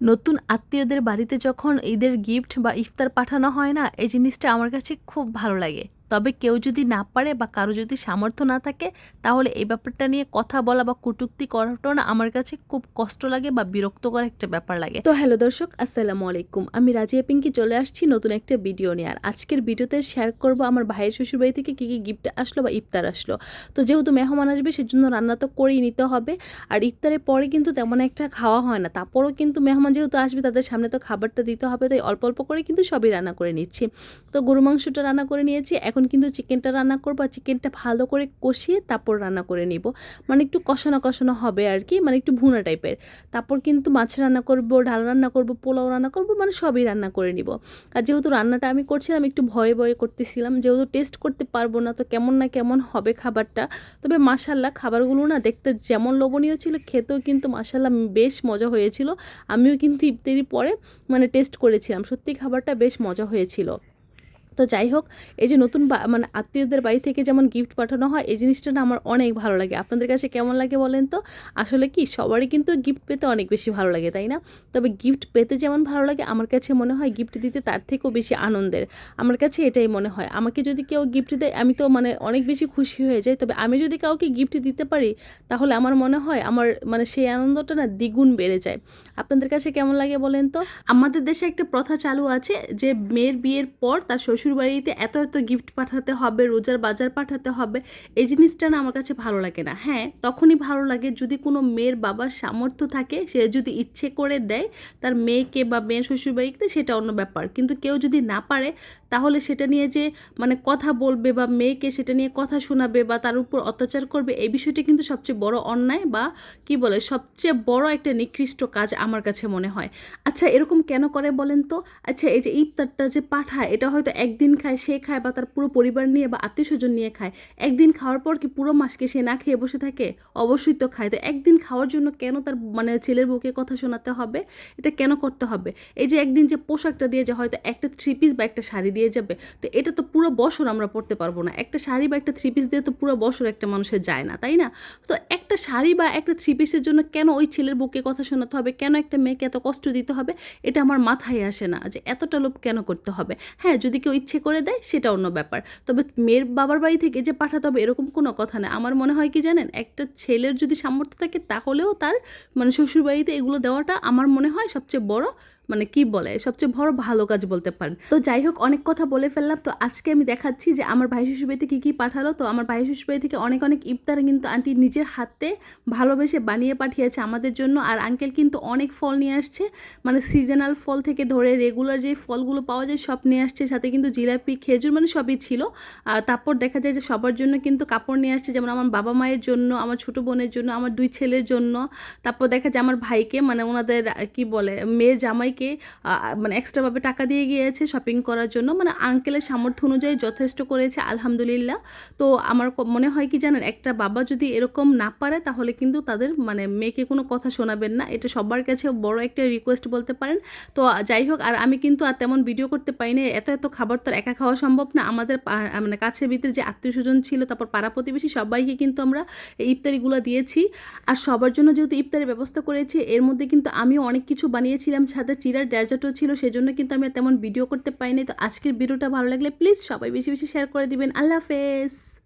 নতুন আত্মীয়দের বাড়িতে যখন ঈদের গিফট বা ইফতার পাঠানো হয় না, এই জিনিসটা আমার কাছে খুব ভালো লাগে। তবে কেউ যদি না পারে বা কারও যদি সামর্থ্য না থাকে, তাহলে এই ব্যাপারটা নিয়ে কথা বলা বা কটূক্তি করাটা না আমার কাছে খুব কষ্ট লাগে বা বিরক্তকর একটা ব্যাপার লাগে। তো হ্যালো দর্শক, আসসালামু আলাইকুম। আমি রাজিয়া পিঙ্কি চলে আসছি নতুন একটা ভিডিও নিয়ে। আর আজকের ভিডিওতে শেয়ার করব আমার ভাইয়ের শ্বশুরবাড়ি থেকে কী কী গিফট আসলো বা ইফতার আসলো। তো যেহেতু মেহমান আসবে, সেজন্য রান্না তো করেই নিতে হবে। আর ইফতারের পরে কিন্তু তেমন একটা খাওয়া হয় না। তারপরও কিন্তু মেহমান যেহেতু আসবে, তাদের সামনে তো খাবারটা দিতে হবে, তাই অল্প অল্প করে কিন্তু সবই রান্না করে নিচ্ছি। তো গরু মাংসটা রান্না করে নিয়েছি। এখন কিন্তু চিকেনটা রান্না করব আর চিকেনটা ভালো করে কষিয়ে তারপর রান্না করে নিব। মানে একটু কষানো কষানো হবে আর কি মানে একটু ভুনা টাইপের। তারপর কিন্তু মাছ রান্না করব, ডাল রান্না করব, পোলাও রান্না করব মানে সবই রান্না করে নিব। আর যেহেতু রান্নাটা আমি করছিলাম, একটু ভয়ে ভয়ে করতেছিলাম, যেহেতু টেস্ট করতে পারব না, তো কেমন না কেমন হবে খাবারটা। তবে মাসাল্লাহ খাবারগুলো না দেখতে যেমন লোভনীয় ছিল, খেতেও কিন্তু মাসাল্লাহ বেশ মজা হয়েছিল। আমিও কিন্তু ইফতারি পরে মানে টেস্ট করেছিলাম, সত্যি খাবারটা বেশ মজা হয়েছিল। তো যাই হোক, এই যে নতুন মানে আত্মীয়দের বাড়ি থেকে যেমন গিফট পাঠানো হয়, এই জিনিসটা না আমার অনেক ভালো লাগে। আপনাদের কাছে কেমন লাগে বলেন তো? আসলে কি, সবারই কিন্তু গিফট পেতে অনেক বেশি ভালো লাগে, তাই না? তবে গিফট পেতে যেমন ভালো লাগে, আমার কাছে মনে হয় গিফট দিতে তার থেকেও বেশি আনন্দের। আমার কাছে এটাই মনে হয়। আমাকে যদি কেউ গিফট দেয়, আমি তো মানে অনেক বেশি খুশি হয়ে যাই। তবে আমি যদি কাউকে গিফট দিতে পারি, তাহলে আমার মনে হয় আমার মানে সেই আনন্দটা না দ্বিগুণ বেড়ে যায়। আপনাদের কাছে কেমন লাগে বলেন তো? আমাদের দেশে একটা প্রথা চালু আছে যে, মেয়ের বিয়ের পর তার শ্বশুর বাড়িতে এত এত গিফট পাঠাতে হবে, রোজার বাজার পাঠাতে হবে, এই জিনিসটা না আমার কাছে ভালো লাগে না। হ্যাঁ তখনই ভালো লাগে যদি কোনো মেয়ের বাবার সামর্থ্য থাকে, সে যদি ইচ্ছে করে দেয়, তার মেয়েকে বা মেয়ের শ্বশুরবাড়িতে সেটা অন্য ব্যাপার। কিন্তু কেউ যদি না পারে তাহলে সেটা নিয়ে যে মানে কথা বলবে বা মেয়েকে সেটা নিয়ে কথা শোনাবে বা তার উপর অত্যাচার করবে, এই বিষয়টি কিন্তু সবচেয়ে বড় অন্যায় বা কি বলে, সবচেয়ে বড় একটা নিকৃষ্ট কাজ আমার কাছে মনে হয়। আচ্ছা এরকম কেন করে বলেন তো? আচ্ছা এই যে ইফতারটা যে পাঠায়, এটা হয়তো একদিন খায়, সে খায় বা তার পুরো পরিবার নিয়ে বা আত্মীয় স্বজন নিয়ে খায়। একদিন খাওয়ার পর কি পুরো মাসকে সে না খেয়ে বসে থাকে? অবশ্যই তো খায়। তো একদিন খাওয়ার জন্য কেন তার মানে ছেলের বউকে কথা শোনাতে হবে? এটা কেন করতে হবে? এই যে একদিন যে পোশাকটা দিয়ে যে হয়তো একটা থ্রি পিস বা একটা শাড়ি দিয়ে যাবে, তো এটা তো পুরো বছর আমরা পরতে পারব না। একটা শাড়ি বা একটা থ্রি পিস দিয়ে তো পুরো বছর একটা মানুষের যায় না, তাই না? তো একটা শাড়ি বা একটা থ্রি পিসের জন্য কেন ওই ছেলের বুকে কথা শোনাতে হবে? কেন একটা মেয়েকে এত কষ্ট দিতে হবে? এটা আমার মাথায় আসে না যে এতটা লোভ কেন করতে হবে? হ্যাঁ যদি কেউ ইচ্ছে করে দেয়, সেটা অন্য ব্যাপার। তবে মেয়ের বাবার বাড়ি থেকে যে পাঠাতে হবে, এরকম কোনো কথা না। আমার মনে হয় কি জানেন, একটা ছেলের যদি সামর্থ্য থাকে, তাহলেও তার মানে শ্বশুরবাড়িতে এগুলো দেওয়াটা আমার মনে হয় সবচেয়ে বড় মানে কি বলে, সবচেয়ে বড় ভালো কাজ বলতে পারেন। তো যাই হোক, অনেক কথা বলে ফেললাম। তো আজকে আমি দেখাচ্ছি যে আমার ভাই শ্বশুরবাড়িতে কী কী পাঠালো। তো আমার ভাই শ্বশুরবাড়ি থেকে অনেক অনেক ইফতার কিন্তু আন্টি নিজের হাতে ভালোবেসে বানিয়ে পাঠিয়েছে আমাদের জন্য। আর আঙ্কেল কিন্তু অনেক ফল নিয়ে আসছে। মানে সিজনাল ফল থেকে ধরে রেগুলার যে ফলগুলো পাওয়া যায় সব নিয়ে আসছে। সাথে কিন্তু জিলাপি, খেজুর মানে সবই ছিল। তারপর দেখা যায় যে সবার জন্য কিন্তু কাপড় নিয়ে আসছে। যেমন আমার বাবা মায়ের জন্য, আমার ছোটো বোনের জন্য, আমার দুই ছেলের জন্য। তারপর দেখা যায় আমার ভাইকে মানে ওনাদের, কি বলে, মেয়ের জামাইকে আহ, মানে এক্সট্রাভাবে টাকা দিয়ে গিয়েছে শপিং করার জন্য। মানে আঙ্কেলের সামর্থ্য অনুযায়ী যথেষ্ট করেছে আলহামদুলিল্লাহ। তো আমার মনে হয় কি জানেন একটা বাবা যদি এরকম না পারে তাহলে কিন্তু তাদের মানে মেয়েকে কোনো কথা শোনাবেন না। এটা সবার কাছে বড় একটা রিকোয়েস্ট বলতে পারেন। তো যাই হোক আর আমি কিন্তু আর তেমন ভিডিও করতে পারিনি। এত এত খাবার তো একা খাওয়া সম্ভব না। আমাদের মানে কাছের ভিতরে যে আত্মীয় স্বজন ছিল তারপর পাড়া প্রতিবেশী সবাইকে কিন্তু আমরা এই ইফতারিগুলো দিয়েছি। আর সবার জন্য যেহেতু ইফতারের ব্যবস্থা করেছি এর মধ্যে কিন্তু আমিও অনেক কিছু বানিয়েছিলাম। সাথে চিরার ডেজার্টও ছিল, সেজন্য কিন্তু আমি তেমন ভিডিও করতে পারিনি। তো আজকের ভিডিওটা ভালো লাগলে প্লিজ সবাই বেশি বেশি শেয়ার করে দিবেন। আল্লাহ হাফেজ।